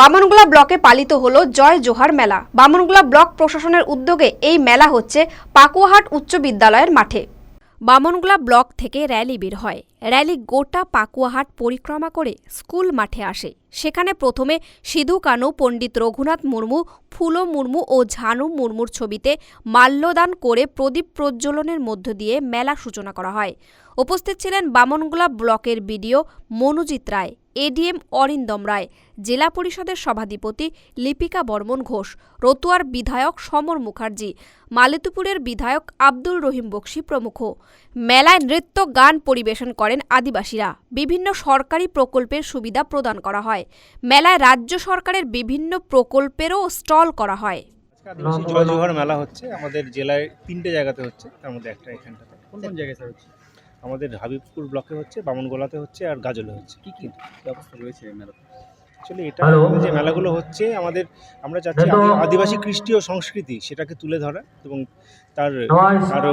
বামনগোলা ব্লকে পালিত হলো জয় জোহার মেলা। বামনগোলা ব্লক প্রশাসনের উদ্যোগে এই মেলা হচ্ছে পাকুয়াহাট উচ্চ বিদ্যালয়ের মাঠে। বামনগোলা ব্লক থেকে র্যালি বের হয়। র্যালি গোটা পাকুয়াহাট পরিক্রমা করে স্কুল মাঠে আসে। সেখানে প্রথমে সিধু কানু, পণ্ডিত রঘুনাথ মুর্মু, ফুলো মুর্মু ও ঝানু মুর্মুর ছবিতে মাল্যদান করে প্রদীপ প্রজ্বলনের মধ্য দিয়ে মেলা সূচনা করা হয়। উপস্থিত ছিলেন বামনগোলা ব্লকের বিডিও মনোজিৎ রায়। এডিএম অরিন্দম রায় জেলা পরিষদের সভাধিপতি লিপিকা বর্মন ঘোষ রতুয়ার বিধায়ক সমর মুখার্জি মালিতুপুরের বিধায়ক আব্দুল রহিম বক্সি প্রমুখ। মেলায় নৃত্য গান পরিবেশন করেন আদিবাসীরা। বিভিন্ন সরকারি প্রকল্পের সুবিধা প্রদান করা হয়। মেলায় রাজ্য সরকারের বিভিন্ন প্রকল্পেরও স্টল করা হয়। মেলা হচ্ছে। আমাদের জেলায় তিনটে জায়গাতে হচ্ছে। তার মধ্যে একটা এখানটাতে। কোন কোন জায়গায় স্যার হচ্ছে? আমাদের হাবিবপুর ব্লকে হচ্ছে বামনগোলাতে হচ্ছে আর গাজলে হচ্ছে। কি কি ব্যবস্থা রয়েছে এই মেলাতে? অ্যাকচুয়ালি এটা যে মেলাগুলো হচ্ছে আমাদের আমরা চাচ্ছি আদিবাসী কৃষ্টি ও সংস্কৃতি সেটাকে তুলে ধরা এবং তার আরও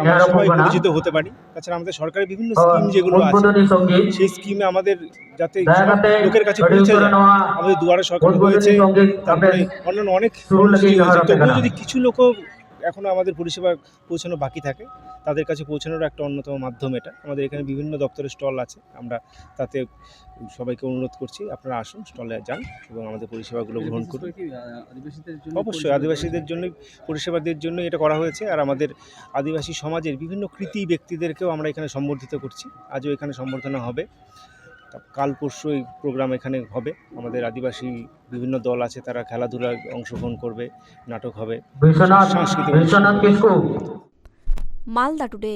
আমরা সবাই পরিচিত হতে পারি। তাছাড়া আমাদের সরকারের বিভিন্ন স্কিম যেগুলো আছে সেই স্কিমে আমাদের যাতে লোকের কাছে পৌঁছে যায়। আমাদের দুয়ারে সরকার হয়েছে তারপরে অন্যান্য অনেক তবুও যদি কিছু লোক এখনও আমাদের পরিষেবা পৌঁছানো বাকি থাকে। তাদের কাছে পৌঁছানোর একটা অন্যতম মাধ্যম এটা। আমাদের এখানে বিভিন্ন দপ্তরের স্টল আছে। আমরা তাতে সবাইকে অনুরোধ করছি আপনারা আসুন স্টলে যান এবং আমাদের পরিষেবাগুলো গ্রহণ করুন। অবশ্যই আদিবাসীদের জন্য পরিষেবাদের জন্য এটা করা হয়েছে। আর আমাদের আদিবাসী সমাজের বিভিন্ন কৃতি ব্যক্তিদেরকেও আমরা এখানে সম্বর্ধিত করছি। আজও এখানে সম্বর্ধনা হবে। কাল পরশু এই প্রোগ্রাম এখানে হবে। আমাদের আদিবাসী বিভিন্ন দল আছে তারা খেলাধুলায় অংশগ্রহণ করবে নাটক হবে। সাংস্কৃতিক মালদা টুডে।